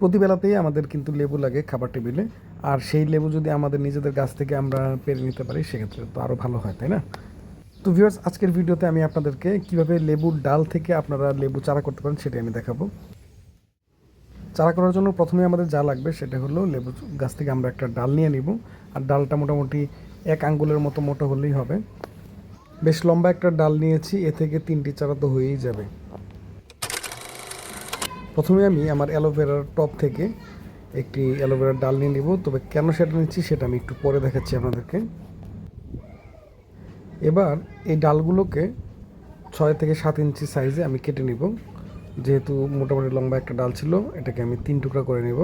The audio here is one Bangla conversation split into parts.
প্রতিবেলাতেই আমাদের কিন্তু লেবু লাগে খাবার টেবিলে। আর সেই লেবু যদি আমাদের নিজেদের গাছ থেকে আমরা পেরে নিতে পারি, সেক্ষেত্রে তো আরও ভালো হয়, তাই না? তো ভিউয়ার্স আজকের ভিডিওতে আমি আপনাদেরকে কীভাবে লেবুর ডাল থেকে আপনারা লেবু চারা করতে পারেন সেটাই আমি দেখাবো। চারা করার জন্য প্রথমে আমাদের যা লাগবে সেটা হলো লেবু গাছ থেকে আমরা একটা ডাল নিয়ে নিব। আর ডালটা মোটামুটি এক আঙ্গুলের মতো মোটো হলেই হবে। বেশ লম্বা একটা ডাল নিয়েছি, এ থেকে তিনটি চারা তো হয়েই যাবে। প্রথমে আমি আমার অ্যালোভেরার টপ থেকে একটি অ্যালোভেরার ডাল নিয়ে নিব, তবে কেন সেটা নিচ্ছি সেটা আমি একটু পরে দেখাচ্ছি আপনাদেরকে। এবার এই ডালগুলোকে ছয় থেকে সাত ইঞ্চি সাইজে আমি কেটে নিব, যেহেতু মোটামুটি লম্বা একটা ডাল ছিল, এটাকে আমি তিন টুকরা করে নেব।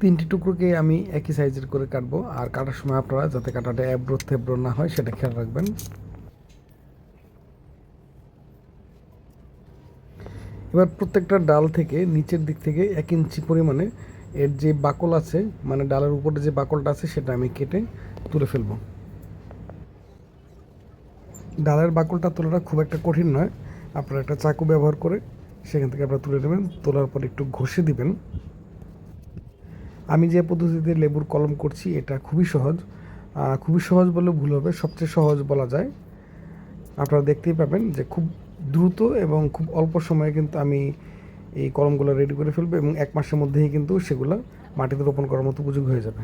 তিনটি টুকরোকে আমি একই সাইজের করে কাটবো, আর কাটার সময় আপনারা যাতে কাটাটা অ্যাব্রো থেব্রো না হয়, সেটা খেয়াল রাখবেন। এবার প্রত্যেকটা ডাল থেকে নিচের দিক থেকে এক ইঞ্চি পরিমাণে এর যে বাকল আছে মানে ডালের উপরে যে বাকলটা আছে, সেটা আমি কেটে তুলে ফেলব। ডালের বাকলটা তোলাটা খুব একটা কঠিন নয়। আপনারা একটা চাকু ব্যবহার করে সেখান থেকে আপনারা তুলে নেবেন, তোলার পর একটু ঘষে দিবেন। আমি যে পদ্ধতিতে লেবুর কলম করছি, এটা খুবই সহজ। খুবই সহজ বলে ভুল হবে, সবচেয়ে সহজ বলা যায়। আপনারা দেখতেই পাবেন যে খুব দ্রুত এবং খুব অল্প সময়ে কিন্তু আমি এই কলমগুলো রেডি করে ফেলব এবং এক মাসের মধ্যেই কিন্তু সেগুলো মাটিতে রোপণ করার মতো উপযোগী হয়ে যাবে।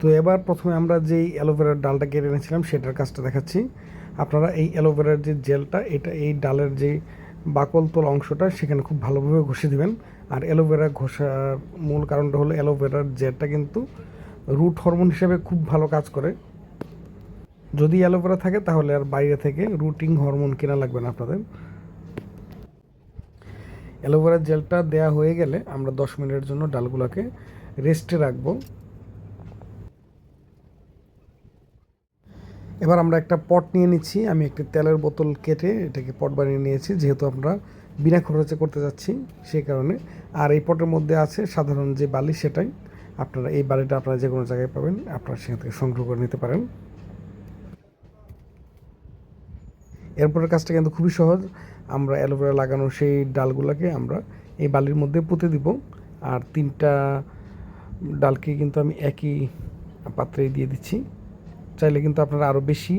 তো এবার প্রথমে আমরা যেই অ্যালোভেরার ডালটা কেটে এনেছিলাম সেটার কাজটা দেখাচ্ছি। আপনারা এই অ্যালোভেরার যে জেলটা, এটা এই ডালের যে বাকল তোল অংশটা সেখানে খুব ভালোভাবে ঘষে দিবেন। আর অ্যালোভেরা ঘষার মূল কারণটা হলো অ্যালোভেরার জেলটা কিন্তু রুট হরমোন হিসেবে খুব ভালো কাজ করে। যদি অ্যালোভেরা থাকে তাহলে আর বাইরে থেকে রুটিং হরমোন কেনা লাগবে না আপনাদের। অ্যালোভেরার জেলটা দেয়া হয়ে গেলে আমরা দশ মিনিটের জন্য ডালগুলোকে রেস্টে রাখব। এবার আমরা একটা পট নিয়ে নিচ্ছি। আমি একটি তেলের বোতল কেটে এটাকে পট বানিয়ে নিয়েছি। যেহেতু আমরা বিনা খরচে করতে যাচ্ছি সেই কারণে। আর এই পটের মধ্যে আছে সাধারণ যে বালি, সেটাই আপনারা এই বালিটা আপনারা যে কোনো জায়গায় পাবেন, আপনারা সেখান থেকে সংগ্রহ করে নিতে পারেন। এরপরের কাজটা কিন্তু খুবই সহজ। আমরা অ্যালোভেরা লাগানো সেই ডালগুলোকে আমরা এই বালির মধ্যে পুঁতে দিব। আর তিনটা ডালকে কিন্তু আমি একই পাত্রে দিয়ে দিচ্ছি। চাইলে কিন্তু আপনারা আরও বেশি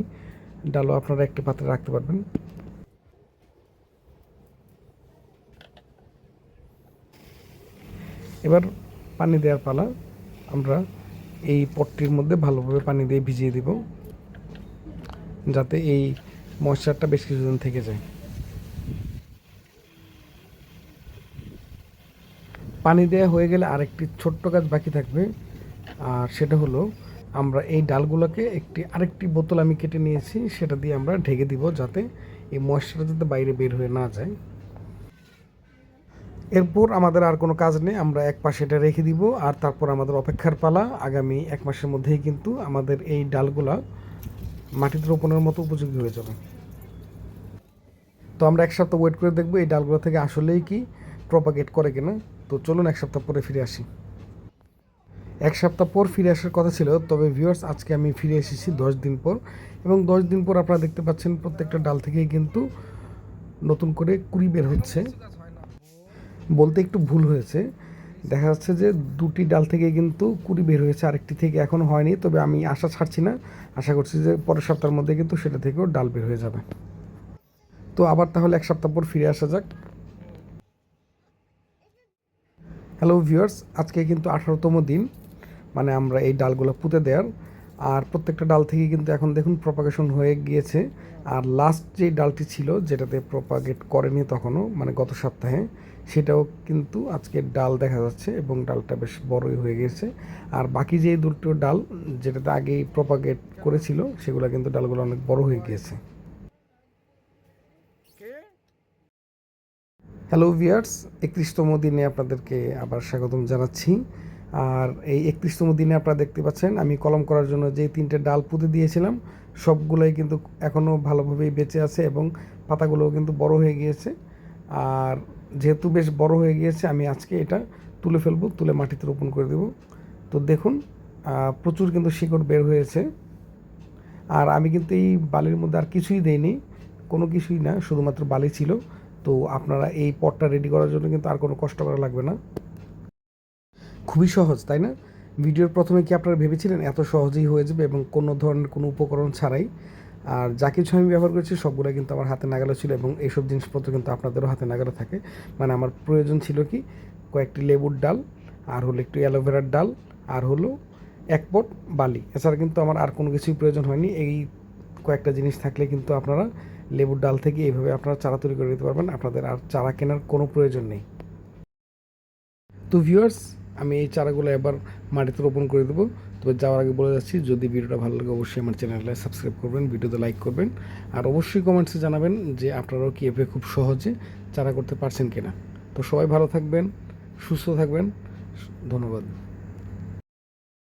ডালও আপনারা একটি পাত্রে রাখতে পারবেন। এবার পানি দেওয়ার পালা আমরা এই পটটির মধ্যে ভালোভাবে পানি দিয়ে ভিজিয়ে দিব। যাতে এই ময়শ্চারটা বেশ কিছুদিন থেকে যায়। পানি দেওয়া হয়ে গেলে আরেকটি ছোট্ট গাছ বাকি থাকবে, আর সেটা হলো আমরা এই ডালগুলোকে একটি আরেকটি বোতল আমি কেটে নিয়েছি, সেটা দিয়ে আমরা ঢেকে দিব যাতে এই ময়শ্চারটা যাতে বাইরে বের হয়ে না যায়। এরপর আমাদের আর কোনো কাজ নেই, আমরা এক পাশে এটা রেখে দিব, আর তারপর আমাদের অপেক্ষার পালা। আগামী এক মাসের মধ্যেই কিন্তু আমাদের এই ডালগুলা মাটিতে রোপণের মতো উপযোগী হয়ে যাবে। তো আমরা এক সপ্তাহ ওয়েট করে দেখব এই ডালগুলো থেকে আসলেই কি প্রপাগেট করে কিনা। তো চলুন এক সপ্তাহ পরে ফিরে আসি। এক সপ্তাহ পর ফিরে আসার কথা ছিল, তবে ভিউয়ার্স আজকে আমি ফিরে এসেছি দশ দিন পর। এবং দশ দিন পর আপনারা দেখতে পাচ্ছেন প্রত্যেকটা ডাল থেকেই কিন্তু নতুন করে কুড়ি বের হচ্ছে। বলতে একটু ভুল হয়েছে। দেখা যাচ্ছে যে দুটি ডাল থেকে কিন্তু কুড়ি বের হয়েছে, আরেকটি থেকে এখনও হয়নি, তবে আমি আশা ছাড়ছি না। আশা করছি যে পরের সপ্তাহের মধ্যে কিন্তু সেটা থেকেও ডাল বের হয়ে যাবে। তো আবার তাহলে এক সপ্তাহ পর ফিরে আসা যাক। হ্যালো ভিউয়ার্স আজকে কিন্তু আঠারোতম দিন মানে আমরা এই ডালগুলো পুঁতে দেওয়ার আর প্রত্যেকটা ডাল থেকে কিন্তু এখন দেখুন প্রপাগেশন হয়ে গিয়েছে। আর লাস্ট যে ডালটি ছিল যেটাতে প্রপাগেট করেনি তখনও মানে গত সপ্তাহে সেটাও কিন্তু আজকে ডাল দেখা যাচ্ছে এবং ডালটা বেশ বড়ই হয়ে গেছে আর বাকি যে দুটো ডাল যেটাতে আগেই প্রপাগেট করেছিল সেগুলো কিন্তু ডালগুলো অনেক বড় হয়ে গিয়েছে। হ্যালো ভিয়ার্স একত্রিশতম দিনে আপনাদেরকে আবার স্বাগতম জানাচ্ছি। আর এই একত্রিশতম দিনে আপনারা দেখতে পাচ্ছেন, আমি কলম করার জন্য যে তিনটে ডাল পুঁতে দিয়েছিলাম, সবগুলোই কিন্তু এখনও ভালোভাবেই বেঁচে আছে এবং পাতাগুলোও কিন্তু বড় হয়ে গিয়েছে। আর যেহেতু বেশ বড় হয়ে গিয়েছে, আমি আজকে এটা তুলে ফেলব, তুলে মাটিতে রোপণ করে দেব। তো দেখুন প্রচুর কিন্তু শিকড় বের হয়েছে। আর আমি কিন্তু এই বালির মধ্যে আর কিছুই দেইনি, কোনো কিছুই না, শুধুমাত্র বালি ছিল। তো আপনারা এই পটটা রেডি করার জন্য কিন্তু আর কোনো কষ্ট করা লাগবে না। খুবই সহজ, তাই না? ভিডিওর প্রথমে কি আপনারা ভেবেছিলেন এত সহজেই হয়ে যাবে এবং কোনো ধরনের কোনো উপকরণ ছাড়াই? আর যা কিছু আমি ব্যবহার করেছি সবগুলো কিন্তু আমার হাতে নাগালে ছিল এবং এইসব জিনিসপত্র কিন্তু আপনাদেরও হাতে নাগালে থাকে। মানে আমার প্রয়োজন ছিল কি? কয়েকটি লেবুর ডাল, আর হলো একটু অ্যালোভেরার ডাল, আর হলো এক পট বালি। এছাড়া কিন্তু আমার আর কোনো কিছুই প্রয়োজন হয়নি। এই কয়েকটা জিনিস থাকলে কিন্তু আপনারা লেবুর ডাল থেকে এইভাবে আপনারা চারা তৈরি করে দিতে পারবেন। আপনাদের আর চারা কেনার কোনো প্রয়োজন নেই। তো ভিউয়ার্স আমি এই চারাগুলো এবার মাটিতে রোপণ করে দেবো। তবে যাওয়ার আগে বলে যাচ্ছি, যদি ভিডিওটা ভালো লাগে অবশ্যই আমার চ্যানেলে সাবস্ক্রাইব করবেন, ভিডিওতে লাইক করবেন। আর অবশ্যই কমেন্টসে জানাবেন যে আপনারাও কি এভাবে খুব সহজে চারা করতে পারছেন কিনা। তো সবাই ভালো থাকবেন, সুস্থ থাকবেন, ধন্যবাদ।